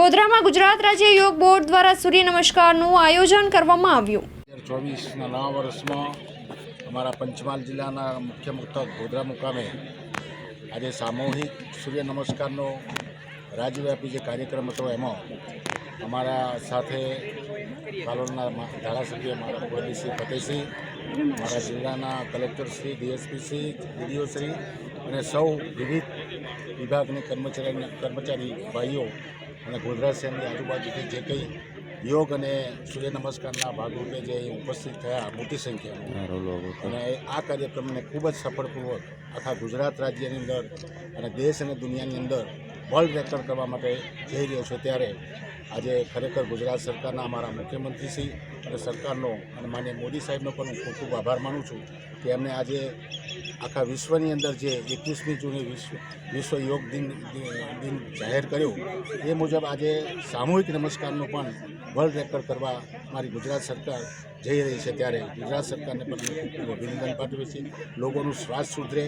ગોધરામાં ગુજરાત રાજ્ય યોગ બોર્ડ દ્વારા સૂર્ય નમસ્કારનું આયોજન કરવામાં આવ્યું. હજાર ચોવીસના નવા વર્ષમાં અમારા પંચમહાલ જિલ્લાના મુખ્ય મથક ગોધરા મુકામે આજે સામૂહિક સૂર્ય નમસ્કારનો રાજ્યવ્યાપી જે કાર્યક્રમ હતો એમાં અમારા સાથે કાલોલના ધારાસભ્ય મારા મોદીશ્રી ફતેહસિંહ, મારા જિલ્લાના કલેક્ટરશ્રી ડીએસપીશ્રી ડીડીઓશ્રી અને સૌ વિવિધ વિભાગની કર્મચારી કર્મચારી ભાઈઓ અને ગોધરા શહેરની આજુબાજુથી જે કંઈ યોગ અને સૂર્ય નમસ્કારના ભાગરૂપે જે ઉપસ્થિત થયા મોટી સંખ્યામાં. અને આ કાર્યક્રમને ખૂબ જ સફળપૂર્વક આખા ગુજરાત રાજ્યની અંદર અને દેશ અને દુનિયાની અંદર વર્લ્ડ રેકોર્ડ કરવા માટે જઈ રહ્યો છે. ત્યારે આજે ખરેખર ગુજરાત સરકારના અમારા મુખ્યમંત્રીશ્રી અને સરકારનો અને માન્ય મોદી સાહેબનો પણ હું ખૂબ ખૂબ આભાર માનું છું કે એમને આજે આખા વિશ્વની અંદર જે એકવીસમી જૂને વિશ્વ વિશ્વ યોગ દિન દિન જાહેર કર્યો, એ મુજબ આજે સામૂહિક નમસ્કારનો પણ વર્લ્ડ રેકોર્ડ કરવા મારી ગુજરાત સરકાર જઈ રહી છે ત્યારે. ગુજરાત સરકારને પણ ખૂબ અભિનંદન પાઠવે છે. લોકોનું શ્વાસ સુધરે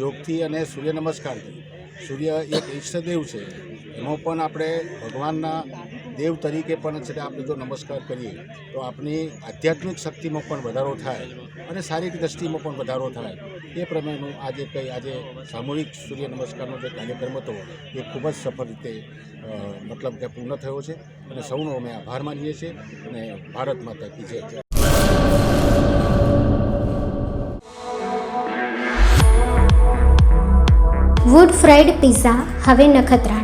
યોગથી અને સૂર્ય નમસ્કારથી. સૂર્ય એક ઈષ્ટદેવ છે. એમાં પણ આપણે ભગવાનના દેવ તરીકે પણ છે આપણે જો નમસ્કાર કરીએ, તો આપની આધ્યાત્મિક શક્તિમાં પણ વધારો થાય અને શારીરિક દ્રષ્ટિમાં પણ વધારો થાય. એ પ્રમાણેનું આજે કંઈ આજે સામૂહિક સૂર્ય નમસ્કારનો જે કાર્યક્રમ હતો, એ ખૂબ જ સફળ રીતે મતલબ કે પૂર્ણ થયો છે અને સૌનો અમે આભાર માનીએ છીએ અને ભારત માતા કી જય. વુડ ફ્રાઈડ પિઝા હવે નખત્રાણામાં